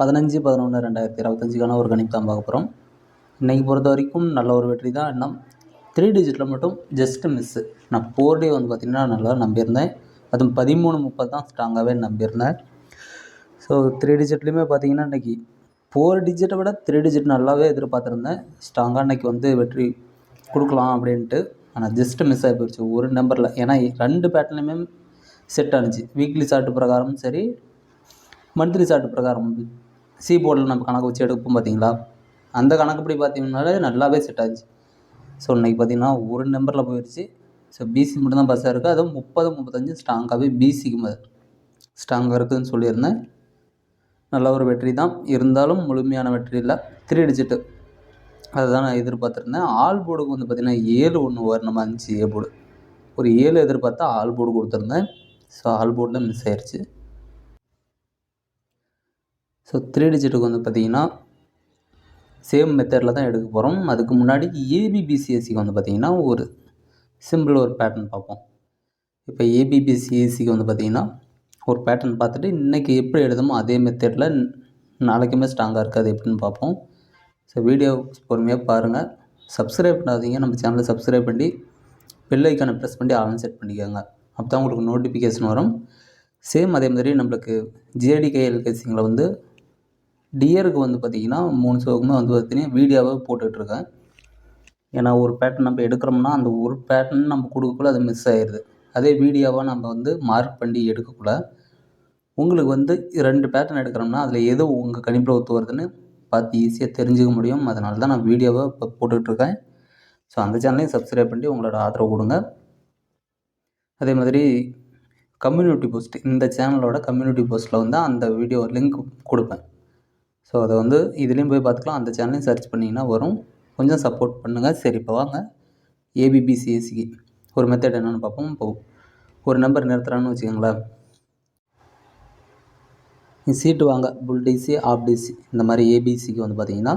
பதினஞ்சு பதினொன்று ரெண்டாயிரத்தி இருபத்தஞ்சுக்கான ஒரு கணிப்பு தான் பார்க்க போகிறோம் இன்றைக்கி பொறுத்த வரைக்கும் நல்ல ஒரு வெற்றி தான். என்ன த்ரீ டிஜிட்டில் மட்டும் ஜஸ்ட்டு மிஸ்ஸு நான் ஃபோர் டே வந்து பார்த்திங்கன்னா நல்லா நம்பியிருந்தேன். அதுவும் பதிமூணு முப்பது தான் ஸ்ட்ராங்காகவே நம்பியிருந்தேன். ஸோ த்ரீ டிஜிட்லேயுமே பார்த்தீங்கன்னா இன்றைக்கி ஃபோர் டிஜிட்டை விட த்ரீ டிஜிட் நல்லாவே எதிர்பார்த்துருந்தேன். ஸ்ட்ராங்காக இன்றைக்கி வந்து வெற்றி கொடுக்கலாம் அப்படின்ட்டு. ஆனால் ஜஸ்ட்டு மிஸ் ஆகி போயிடுச்சு. ஒரு நம்பரில் ஏன்னா ரெண்டு பேட்டர்லையுமே செட் ஆனிச்சு. வீக்லி சார்ட் பிரகாரமும் சரி மந்த்லி சார்ட் பிரகாரம் சி போர்டில் நம்ம கணக்கு வச்சு எடுப்போம் பார்த்தீங்களா? அந்த கணக்குப்படி பார்த்தீங்கன்னாலே நல்லாவே செட் ஆச்சு. ஸோ இன்றைக்கி பார்த்தீங்கன்னா ஒரு நம்பரில் போயிடுச்சு ஸோ பிசி மட்டும்தான் பஸ்ஸாக இருக்குது அதுவும் முப்பது முப்பத்தஞ்சு ஸ்ட்ராங்காகவே பிசிக்கு ஸ்ட்ராங்காக இருக்குதுன்னு சொல்லியிருந்தேன். நல்ல ஒரு வெற்றி தான். இருந்தாலும் முழுமையான வெற்றி இல்லை. த்ரீ டிஜிட்டு அதுதான் நான் எதிர்பார்த்துருந்தேன். ஆல் போர்டுக்கு வந்து பார்த்திங்கன்னா ஏழு ஒன்று வரணுமா இருந்துச்சு ஏ போர்டு ஒரு ஏழு எதிர்பார்த்தா ஆல் போர்டு கொடுத்துருந்தேன். ஸோ ஆல் போர்டில் மிஸ் ஆயிடுச்சு ஸோ த்ரீ டிஜிட்டுக்கு வந்து பார்த்திங்கன்னா சேம் மெத்தடில் தான் எடுக்க போகிறோம் அதுக்கு முன்னாடி ஏபிபிசிஎஸ்சிக்கு வந்து பார்த்திங்கன்னா ஒரு சிம்பிள் ஒரு பேட்டர்ன் பார்ப்போம். இப்போ ஏபிபிசிஎஸ்சிக்கு வந்து பார்த்திங்கன்னா ஒரு பேட்டர்ன் பார்த்துட்டு இன்றைக்கி எப்படி எழுதுமோ அதே மெத்தடில் நாளைக்குமே ஸ்ட்ராங்காக இருக்காது எப்படின்னு பார்ப்போம். ஸோ வீடியோ பொறுமையாக பாருங்கள் சப்ஸ்கிரைப் பண்ணாதீங்க. நம்ம சேனலை சப்ஸ்கிரைப் பண்ணி பெல் ஐக்கானை ப்ரெஸ் பண்ணி ஆன் செட் பண்ணிக்கோங்க. அப்போ தான் உங்களுக்கு நோட்டிஃபிகேஷன் வரும். சேம் அதே மாதிரி நம்மளுக்கு ஜேடிகே எல்கேசிங்களை வந்து டியருக்கு வந்து பார்த்திங்கன்னா மூணு ஷோக்குமே வந்து பார்த்திங்கன்னா வீடியோவாக போட்டுட்ருக்கேன். ஏன்னா ஒரு பேட்டர்ன் நம்ம எடுக்கிறோம்னா அந்த ஒரு பேட்டர்ன் நம்ம கொடுக்கக்குள்ள அது மிஸ் ஆயிடுது அதே வீடியோவாக நம்ம வந்து மார்க் பண்ணி எடுக்கக்குள்ள உங்களுக்கு வந்து ரெண்டு பேட்டர்ன் எடுக்கிறோம்னா அதில் எது உங்கள் கணிப்பில் ஒத்து வருதுன்னு பார்த்து ஈஸியாக தெரிஞ்சுக்க முடியும். அதனால தான் நான் வீடியோவை இப்போ போட்டுட்ருக்கேன். ஸோ அந்த சேனலையும் சப்ஸ்கிரைப் பண்ணி உங்களோட ஆதரவு கொடுங்க. அதே மாதிரி கம்யூனிட்டி போஸ்ட் இந்த சேனலோட கம்யூனிட்டி போஸ்ட்டில் வந்து அந்த வீடியோ லிங்க் கொடுப்பேன். ஸோ அதை வந்து இதுலேயும் போய் பார்த்துக்கலாம். அந்த சேனலையும் சர்ச் பண்ணிங்கன்னா வரும். கொஞ்சம் சப்போர்ட் பண்ணுங்கள் சரி இப்போ வாங்க. ஏபிபிசிஎஸ்சிக்கு ஒரு மெத்தட் என்னென்னு பார்ப்போம். இப்போ ஒரு நம்பர் நிறுத்துறான்னு வச்சுக்கோங்களேன். நீ சீட்டு வாங்க. புல் டிசி ஆஃப் டிசி இந்த மாதிரி ஏபிசிக்கு வந்து பார்த்தீங்கன்னா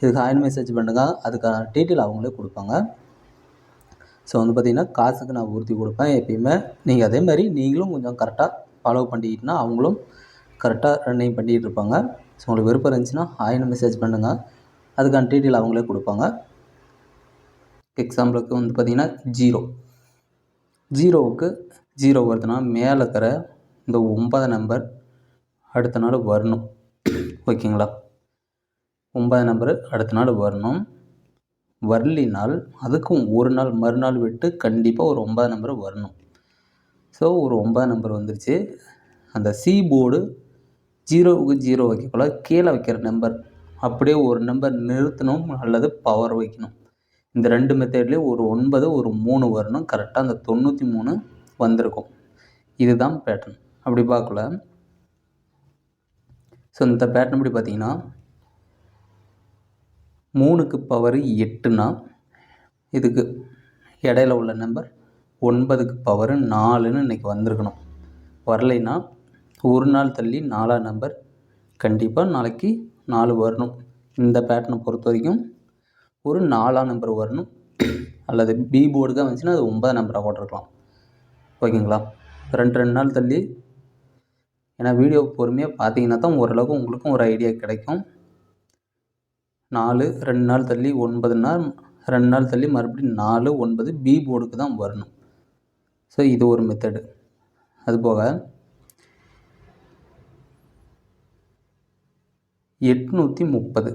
இதுக்கு ஆயின் மெசேஜ் பண்ணுங்கள் அதுக்கான டீட்டெயில் அவங்களே கொடுப்பாங்க. ஸோ வந்து பார்த்திங்கன்னா காசுக்கு நான் உறுதி கொடுப்பேன் எப்பயுமே. நீங்கள் அதே மாதிரி நீங்களும் கொஞ்சம் கரெக்டாக ஃபாலோ பண்ணிக்கிட்டுனா அவங்களும் கரெக்டாக ரன்னிங் பண்ணிகிட்டு இருப்பாங்க. ஸோ உங்களுக்கு விருப்பம் இருந்துச்சுன்னா ஹாயின் மெசேஜ் பண்ணுங்கள் அதுக்கான டீட்டெயில் அவங்களே கொடுப்பாங்க. எக்ஸாம்பிளுக்கு வந்து பார்த்திங்கன்னா ஜீரோ ஜீரோவுக்கு ஜீரோ வருதுன்னா மேலே இருக்கிற இந்த ஒன்பது நம்பர் அடுத்த நாள் வரணும். ஓகேங்களா ஒன்பது நம்பர் அடுத்த நாள் வரணும். வரலினால் அதுக்கும் ஒரு நாள் மறுநாள் விட்டு கண்டிப்பாக ஒரு ஒன்பது நம்பர் வரணும். ஸோ ஒரு ஒன்பது நம்பர் வந்துருச்சு. அந்த சி போர்டு ஜீரோவுக்கு ஜீரோ வைக்கக்குள்ள கீழே வைக்கிற நம்பர் அப்படியே ஒரு நம்பர் நிறுத்தணும் அல்லது பவர் வைக்கணும். இந்த ரெண்டு மெத்தட்லேயும் ஒரு ஒன்பது ஒரு மூணு வரணும். கரெக்டாக அந்த தொண்ணூற்றி மூணு வந்திருக்கும். இதுதான் பேட்டர்ன் அப்படி பார்க்கல. ஸோ இந்த பேட்டர்ன் எப்படி பார்த்தீங்கன்னா மூணுக்கு பவர் எட்டுனா இதுக்கு இடையில உள்ள நம்பர் ஒன்பதுக்கு பவர் நாலுன்னு இன்றைக்கி வந்திருக்கணும். வரலைன்னா ஒரு நாள் தள்ளி நாலாம் நம்பர். கண்டிப்பாக நாளைக்கு நாலு வரணும். இந்த பேட்டர்னை பொறுத்த வரைக்கும் ஒரு நாலாம் நம்பர் வரணும். அல்லது பி போர்டு தான் வந்துச்சுன்னா அது ஒன்பதாம் நம்பராக போட்டிருக்கலாம். ஓகேங்களா? ரெண்டு ரெண்டு நாள் தள்ளி. ஏன்னா வீடியோ பொறுமையாக பார்த்தீங்கன்னா தான் ஓரளவுக்கு உங்களுக்கும் ஒரு ஐடியா கிடைக்கும். நாலு ரெண்டு நாள் தள்ளி ஒன்பது நாள் ரெண்டு நாள் தள்ளி மறுபடியும் நாலு ஒன்பது பி போர்டுக்கு தான் வரணும். ஸோ இது ஒரு மெத்தடு அதுபோக எட்நூற்றி முப்பது.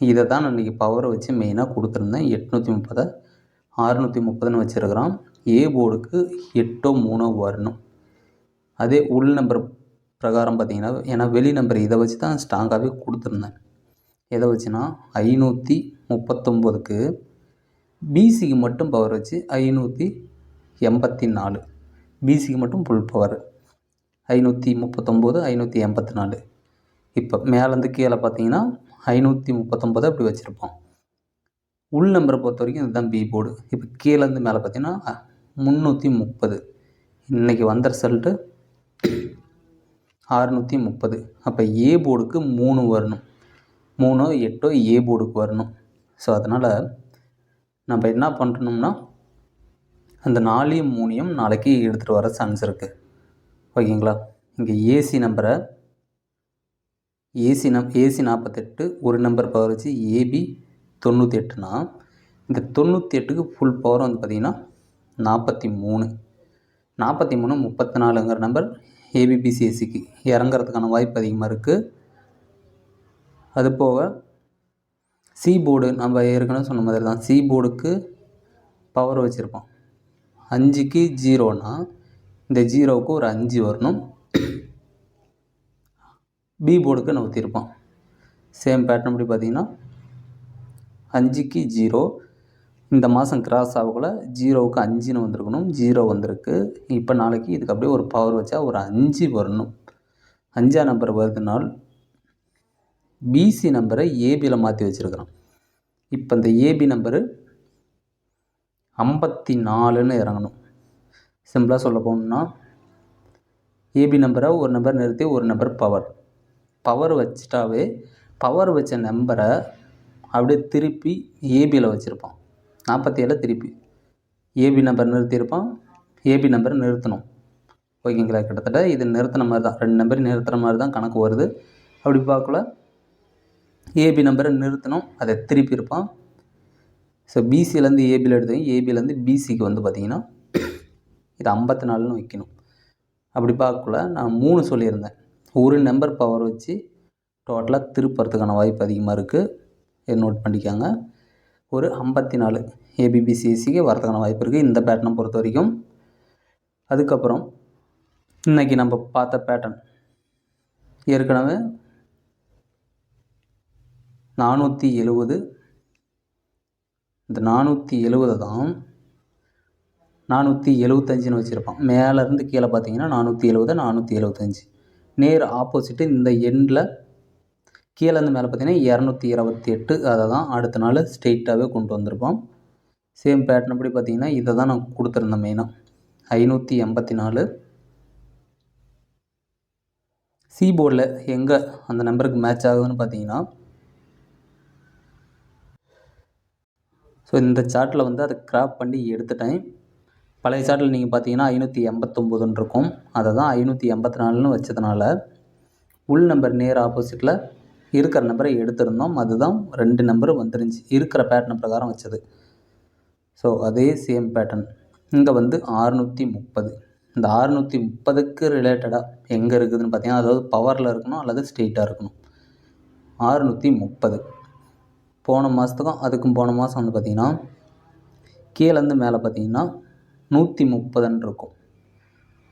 இதை தான் அன்றைக்கி பவரை வச்சு மெயினாக கொடுத்துருந்தேன். எட்நூற்றி முப்பதை அறுநூற்றி முப்பதுன்னு வச்சுருக்கிறான். ஏ போர்டுக்கு எட்டோ மூணோ வரணும். அதே உள் நம்பர் பிரகாரம் பார்த்தீங்கன்னா ஏன்னா வெளி நம்பர் இதை வச்சு தான் ஸ்ட்ராங்காகவே கொடுத்துருந்தேன். எதை வச்சுன்னா ஐநூற்றி முப்பத்தொம்போதுக்கு பிசிக்கு மட்டும் பவர் வச்சு ஐநூற்றி எண்பத்தி நாலு. பிசிக்கு மட்டும் ஃபுல் பவர் ஐநூற்றி முப்பத்தொம்போது ஐநூற்றி எண்பத்தி நாலு. இப்போ மேலேருந்து கீழே பார்த்தீங்கன்னா ஐநூற்றி முப்பத்தொம்பது அப்படி வச்சுருப்போம். உள் நம்பரை பொறுத்த வரைக்கும் இதுதான் பி போர்டு இப்போ கீழேருந்து மேலே பார்த்தீங்கன்னா முந்நூற்றி முப்பது. இன்றைக்கி வந்த ரிசல்ட்டு அறுநூற்றி முப்பது. அப்போ ஏ போர்டுக்கு மூணு வரணும். மூணோ எட்டோ ஏ போர்டுக்கு வரணும். ஸோ அதனால் நம்ம என்ன பண்ணணும்னா அந்த நாலையும் மூணையும் நாளைக்கு எடுத்துகிட்டு வர சான்ஸ் இருக்குது ஓகேங்களா? இங்கே ஏசி நம்பரை ஏசி நம் ஏசி நாற்பத்தெட்டு ஒரு நம்பர் பவர் வச்சு ஏபி தொண்ணூற்றி எட்டுனா இந்த தொண்ணூற்றி எட்டுக்கு ஃபுல் பவர் வந்து பார்த்திங்கன்னா நாற்பத்தி மூணு நாற்பத்தி மூணு முப்பத்தி நாலுங்கிற நம்பர் ஏபிபிசிஎஸ்சிக்கு இறங்குறதுக்கான வாய்ப்பு அதிகமாக இருக்குது அது போக சி போர்டு நம்ம ஏற்கனவே சொன்ன மாதிரி தான் சி போர்டுக்கு பவர் வச்சுருப்போம். அஞ்சுக்கு ஜீரோனால் இந்த ஜீரோவுக்கு ஒரு அஞ்சு வரணும். பி போர்டுக்கு நகர்த்திருப்போம் சேம் பேட்டர்ன் படி பார்த்தீங்கன்னா அஞ்சுக்கு ஜீரோ இந்த மாதம் கிராஸ் ஆகக்குள்ள ஜீரோவுக்கு அஞ்சுன்னு வந்திருக்கணும். ஜீரோ வந்திருக்கு. இப்போ நாளைக்கு இதுக்கு அப்படியே ஒரு பவர் வச்சா ஒரு அஞ்சு வரணும். அஞ்சா நம்பர் வருதுனால் பிசி நம்பரை ஏபியில் மாற்றி வச்சுருக்கிறோம். இப்போ இந்த ஏபி நம்பரு ஐம்பத்தி நாலுன்னு இறங்கணும். சிம்பிளாக சொல்ல போகணுன்னா ஏபி நம்பரை ஒரு நம்பர் நிறுத்தி ஒரு நம்பர் பவர் பவர் வச்சிட்டாவே பவர் வச்ச நம்பரை அப்படியே திருப்பி ஏபியில் வச்சுருப்பான். நாற்பத்தி ஏழில் திருப்பி ஏபி நம்பர் நிறுத்தியிருப்பான். ஏபி நம்பரை நிறுத்தணும். ஓகேங்களா கிட்டத்தட்ட இது நிறுத்தின மாதிரி தான். ரெண்டு நம்பர் நிறுத்துகிற மாதிரி தான் கணக்கு வருது. அப்படி பார்க்கல ஏபி நம்பரை நிறுத்தணும். அதை திருப்பி இருப்பான் ஸோ பிசிலேருந்து ஏபியில் எடுத்தவங்க ஏபியிலேருந்து பிசிக்கு வந்து பார்த்திங்கன்னா இது ஐம்பத்தி நாலுன்னு வைக்கணும். அப்படி பார்க்கல நான் மூணு சொல்லியிருந்தேன். ஒரு நம்பர் பவர் வச்சு டோட்டலாக திருப்புறதுக்கான வாய்ப்பு அதிகமாக இருக்குது நோட் பண்ணிக்காங்க. ஒரு ஐம்பத்தி நாலு ஏபிபிசிஎஸ்சிக்கு வரதுக்கான வாய்ப்பு இருக்குது இந்த பேட்டர்னை பொறுத்த வரைக்கும். அதுக்கப்புறம் இன்றைக்கி நம்ம பார்த்த பேட்டர்ன் ஏற்கனவே நானூற்றி எழுவது. இந்த நானூற்றி எழுவதை தான் நானூற்றி எழுவத்தஞ்சுன்னு வச்சுருப்பான். மேலேருந்து கீழே பார்த்தீங்கன்னா நானூற்றி எழுவது நானூற்றி எழுவத்தஞ்சு. நேர் ஆப்போசிட்டு இந்த எண்டில் கீழேருந்து மேலே பார்த்தீங்கன்னா இரநூத்தி இருபத்தி எட்டு அதை தான் அடுத்த நாள் ஸ்ட்ரெயிட்டாகவே கொண்டு வந்திருப்போம். சேம் பேட்டர்ன் படி பார்த்தீங்கன்னா இதை தான் நான் கொடுத்துருந்தேன் மெயினாக ஐநூற்றி எண்பத்தி நாலு. சி போர்டில் எங்கே அந்த நம்பருக்கு மேட்ச் ஆகுதுன்னு பார்த்தீங்கன்னா ஸோ இந்த சார்ட்டில் வந்து அதை கிராப் பண்ணி எடுத்துட்டேன். பழைய சாட்டில் நீங்கள் பார்த்தீங்கன்னா ஐநூற்றி எண்பத்தொம்போதுன்னு இருக்கும். அதை தான் ஐநூற்றி எண்பத்தி நாலுன்னு வச்சதுனால உள் நம்பர் நேர் ஆப்போசிட்டில் இருக்கிற நம்பரை எடுத்திருந்தோம். அதுதான் ரெண்டு நம்பரும் வந்துருந்துச்சு. இருக்கிற பேட்டர்ன் பிரகாரம் வச்சது. ஸோ அதே சேம் பேட்டர்ன் இங்கே வந்து ஆறுநூற்றி முப்பது. இந்த ஆறுநூற்றி முப்பதுக்கு ரிலேட்டடாக எங்கே இருக்குதுன்னு பார்த்தீங்கன்னா அதாவது பவரில் இருக்கணும் அல்லது ஸ்ட்ரெயிட்டாக இருக்கணும். ஆறுநூற்றி முப்பது. போன மாதத்துக்கும் அதுக்கும் போன மாதம் வந்து பார்த்திங்கன்னா கீழேருந்து மேலே பார்த்தீங்கன்னா நூற்றி முப்பதுன்னு இருக்கும்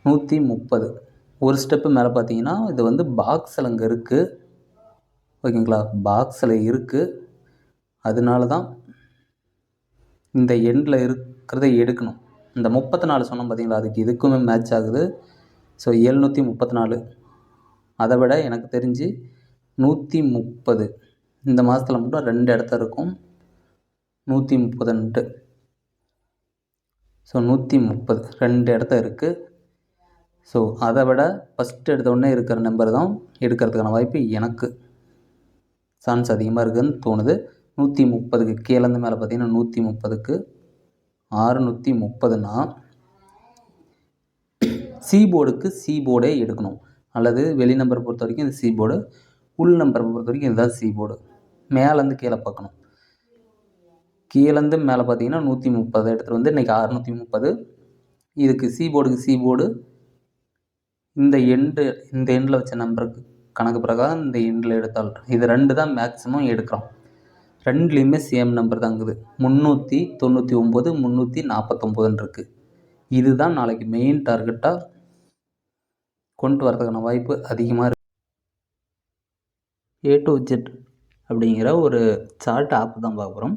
நூற்றி முப்பது ஒரு ஸ்டெப்பு மேலே பார்த்தீங்கன்னா இது வந்து பாக்ஸில் அங்கே இருக்குது ஓகேங்களா? பாக்ஸில் இருக்குது அதனால தான் இந்த எண்டில் இருக்கிறத எடுக்கணும். இந்த முப்பத்தி நாலு சொன்னோம் பார்த்தீங்களா அதுக்கு இதுக்குமே மேட்ச் ஆகுது. ஸோ எழுநூற்றி முப்பத்தி நாலு அதை விட எனக்கு தெரிஞ்சு நூற்றி முப்பது இந்த மாதத்தில் மட்டும் ரெண்டு இடத்த இருக்கும். நூற்றி முப்பதுன்ட்டு ஸோ நூற்றி முப்பது. ரெண்டு இடத்த இருக்குது ஸோ அதை விட ஃபஸ்ட்டு எடுத்தோடனே இருக்கிற நம்பர் தான் எடுக்கிறதுக்கான வாய்ப்பு எனக்கு. சான்ஸ் அதிகமாக இருக்குதுன்னு தோணுது. நூற்றி முப்பதுக்கு கீழேருந்து மேலே பார்த்தீங்கன்னா நூற்றி முப்பதுக்கு ஆறுநூற்றி முப்பதுனா சி போர்டுக்கு சி போர்டே எடுக்கணும். அல்லது வெளி நம்பர் பொறுத்த வரைக்கும் இது சி போர்டு உள் நம்பரை பொறுத்த வரைக்கும் இதுதான் சி போர்டு மேலேருந்து கீழே பார்க்கணும். கீழேருந்து மேலே பார்த்தீங்கன்னா நூற்றி முப்பது எடுத்துகிட்டு வந்து இன்றைக்கி அறநூற்றி முப்பது. இதுக்கு சி போர்டுக்கு சி போர்டு இந்த எண்டு இந்த எண்டில் வச்ச நம்பருக்கு கணக்கு பிரகாரம் இந்த எண்டில் எடுத்தால் இது ரெண்டு தான் மேக்ஸிமம் எடுக்கிறோம். ரெண்டுலேயுமே சேம் நம்பர் தாங்குது முந்நூற்றி தொண்ணூற்றி ஒம்பது முந்நூற்றி நாற்பத்தொம்போதுன்னு இருக்குது இதுதான் நாளைக்கு மெயின் டார்கெட்டாக கொண்டு வரதுக்கான வாய்ப்பு அதிகமாக இருக்குது ஏ டு ஜெட் அப்படிங்கிற ஒரு சார்ட் ஆப் தான் பார்க்குறோம்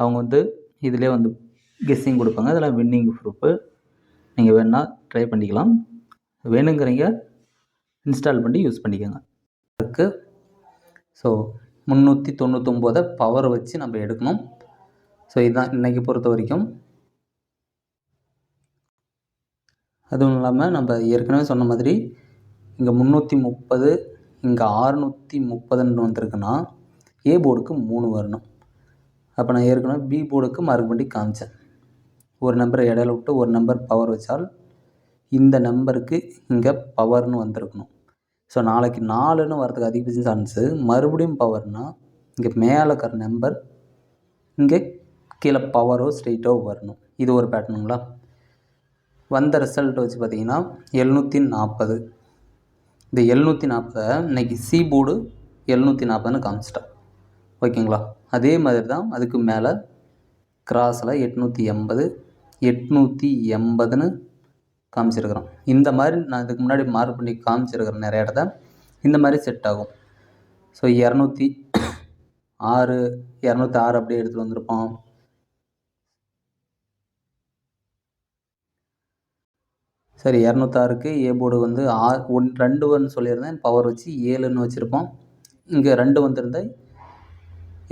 அவங்க வந்து இதிலே வந்து கெஸ்ஸிங் கொடுப்பாங்க. அதில் வின்னிங் ப்ரூஃபு நீங்கள் வேணால் ட்ரை பண்ணிக்கலாம். வேணுங்கிறீங்க இன்ஸ்டால் பண்ணி யூஸ் பண்ணிக்கோங்க. அதுக்கு ஸோ முந்நூற்றி தொண்ணூற்றொம்போதை பவர் வச்சு நம்ம எடுக்கணும். ஸோ இதுதான் இன்றைக்கி பொறுத்த வரைக்கும். அதுவும் இல்லாமல் நம்ம ஏற்கனவே சொன்ன மாதிரி இங்கே முந்நூற்றி முப்பது இங்கே ஆறுநூற்றி முப்பதுன்னு வந்திருக்குன்னா ஏ போர்டுக்கு மூணு வரணும். அப்போ நான் ஏற்கனவே பி போர்டுக்கு மார்க் பண்ணி காமிச்சேன். ஒரு நம்பரை இடையில விட்டு ஒரு நம்பர் பவர் வச்சால் இந்த நம்பருக்கு இங்கே பவர்னு வந்திருக்கணும். ஸோ நாளைக்கு நாலுன்னு வரதுக்கு அதிகபட்ச சான்ஸு மறுபடியும் பவர்னால் இங்கே மேலே இருக்கிற நம்பர் இங்கே கீழே பவரோ ஸ்ட்ரெயிட்டோ வரணும். இது ஒரு பேட்டர்னுங்களா வந்த ரிசல்ட் வச்சு பார்த்தீங்கன்னா எழுநூற்றி நாற்பது இந்த எழுநூற்றி நாற்பதை இன்றைக்கி சி போர்டு எழுநூற்றி நாற்பதுன்னு காமிச்சிட்டேன் ஓகேங்களா? அதே மாதிரி தான் அதுக்கு மேலே கிராஸில் எட்நூற்றி எண்பது எட்நூற்றி எண்பதுன்னு காமிச்சிருக்கிறோம். இந்த மாதிரி நான் இதுக்கு முன்னாடி மார்க் பண்ணி காமிச்சிருக்கிறேன் நிறைய இடத்த. இந்த மாதிரி செட் ஆகும். ஸோ இரநூத்தி ஆறு இரநூத்தி ஆறு அப்படியே எடுத்துகிட்டு வந்திருப்போம். சரி இரநூத்தாறுக்கு ஏ போர்டு வந்து ஆ ஒன் ரெண்டு ஒன்று சொல்லியிருந்தேன். பவர் வச்சு ஏழுன்னு வச்சுருப்போம். இங்கே ரெண்டு வந்திருந்தால்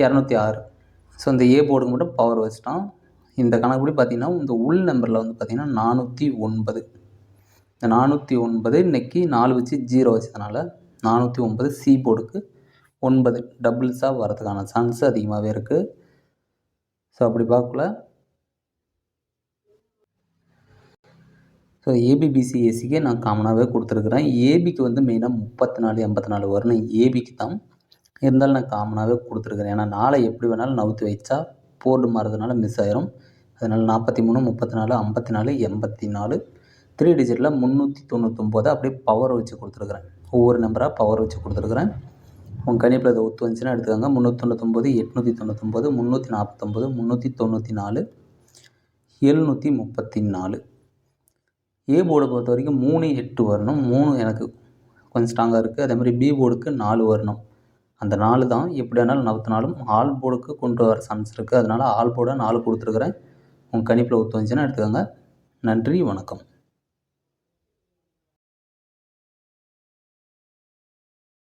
இரநூத்தி ஆறு. ஸோ இந்த ஏ போர்டுக்கு மட்டும் பவர் வச்சுட்டோம். இந்த கணக்குப்படி பார்த்திங்கன்னா இந்த உள் நம்பரில் வந்து பார்த்திங்கன்னா நானூற்றி ஒன்பது. இந்த நானூற்றி ஒன்பது இன்றைக்கி நாலு வச்சு ஜீரோ வச்சதுனால நானூற்றி ஒன்பது சி போர்டுக்கு ஒன்பது டபுள்ஸாக வரதுக்கான சான்ஸ் அதிகமாகவே இருக்குது ஸோ அப்படி பார்க்கல ஸோ ஏபிபிசி ஏசிக்கே நான் காமனாகவே கொடுத்துருக்குறேன். ஏபிக்கு வந்து மெயினாக முப்பத்தி நாலு எண்பத்தி நாலு வரணும் ஏபிக்கு தான். இருந்தாலும் நான் காமனாகவே கொடுத்துருக்குறேன். ஏன்னா நாளை எப்படி வேணாலும் நவுத்து வச்சா போர்டு மாறதுனால மிஸ் ஆயிரும். அதனால் நாற்பத்தி மூணு முப்பத்தி நாலு ஐம்பத்தி நாலு எண்பத்தி நாலு த்ரீ டிஜிட்டில் முந்நூற்றி தொண்ணூத்தொம்போது அப்படியே பவர் வச்சு கொடுத்துருக்குறேன். ஒவ்வொரு நம்பராக பவர் வச்சு கொடுத்துருக்குறேன். உங்கள் கணிப்பில் அதை ஒத்து வந்துச்சுன்னா எடுத்துக்கோங்க. முந்நூற்றி தொண்ணூத்தொம்பது எட்நூற்றி தொண்ணூத்தொம்பது முந்நூற்றி நாற்பத்தொம்பது முந்நூற்றி தொண்ணூற்றி நாலு எழுநூற்றி முப்பத்தி நாலு ஏ போர்டை பொறுத்த வரைக்கும் மூணு எட்டு வரணும். மூணு எனக்கு கொஞ்சம் ஸ்ட்ராங்காக இருக்குது அதே மாதிரி பி போர்டுக்கு நாலு வரணும். அந்த நாலு தான் எப்படி வேணாலும் நவுத்தினாலும் ஆல் போர்டுக்கு கொண்டு வர சான்ஸ் இருக்குது அதனால் ஆல் போர்டை நாலு கொடுத்துருக்குறேன். உங்கள் கணிப்பில் ஒத்து வந்துச்சுன்னா எடுத்துக்கோங்க. நன்றி வணக்கம்.